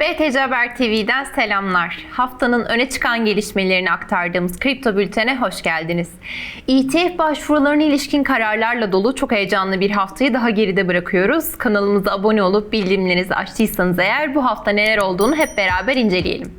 BTC Haber TV'den selamlar. Haftanın öne çıkan gelişmelerini aktardığımız kripto bültene hoş geldiniz. ETF başvurularına ilişkin kararlarla dolu çok heyecanlı bir haftayı daha geride bırakıyoruz. Kanalımıza abone olup bildirimlerinizi açtıysanız eğer bu hafta neler olduğunu hep beraber inceleyelim.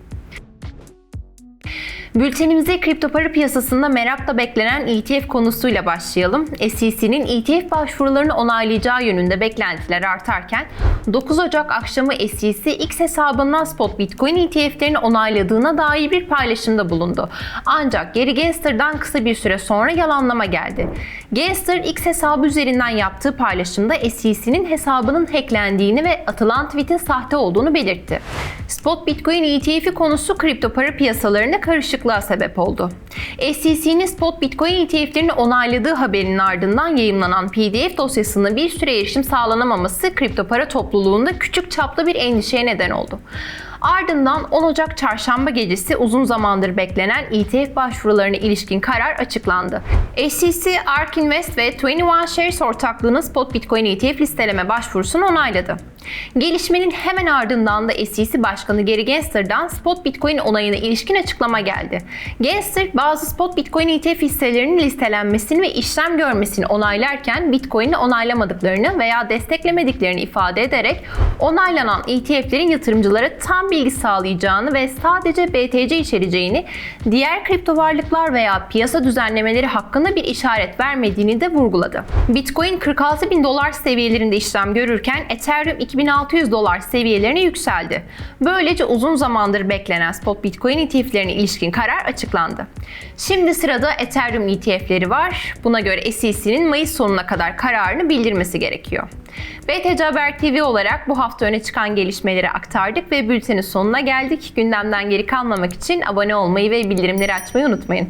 Bültenimize kripto para piyasasında merakla beklenen ETF konusuyla başlayalım. SEC'nin ETF başvurularını onaylayacağı yönünde beklentiler artarken 9 Ocak akşamı SEC X hesabından spot Bitcoin ETF'lerini onayladığına dair bir paylaşımda bulundu. Ancak geri Genster'dan kısa bir süre sonra yalanlama geldi. Genster X hesabı üzerinden yaptığı paylaşımda SEC'nin hesabının hacklendiğini ve atılan tweet'in sahte olduğunu belirtti. Spot Bitcoin ETF'i konusu kripto para piyasalarına karışıklığa sebep oldu. SEC'nin Spot Bitcoin ETF'lerini onayladığı haberinin ardından yayımlanan PDF dosyasına bir süre erişim sağlanamaması kripto para topluluğunda küçük çaplı bir endişeye neden oldu. Ardından 10 Ocak çarşamba gecesi uzun zamandır beklenen ETF başvurularına ilişkin karar açıklandı. SEC, ARK Invest ve 21 Shares ortaklığının Spot Bitcoin ETF listeleme başvurusunu onayladı. Gelişmenin hemen ardından da SEC Başkanı Gary Gensler'dan Spot Bitcoin onayına ilişkin açıklama geldi. Gensler bazı Spot Bitcoin ETF hisselerinin listelenmesini ve işlem görmesini onaylarken Bitcoin'i onaylamadıklarını veya desteklemediklerini ifade ederek onaylanan ETF'lerin yatırımcılara bilgi sağlayacağını ve sadece BTC içereceğini, diğer kripto varlıklar veya piyasa düzenlemeleri hakkında bir işaret vermediğini de vurguladı. Bitcoin 46 bin dolar seviyelerinde işlem görürken Ethereum 2600 dolar seviyelerine yükseldi. Böylece uzun zamandır beklenen spot Bitcoin ETF'lerine ilişkin karar açıklandı. Şimdi sırada Ethereum ETF'leri var. Buna göre SEC'nin Mayıs sonuna kadar kararını bildirmesi gerekiyor. BTC Haber TV olarak bu hafta öne çıkan gelişmeleri aktardık ve bültenin sonuna geldik. Gündemden geri kalmamak için abone olmayı ve bildirimleri açmayı unutmayın.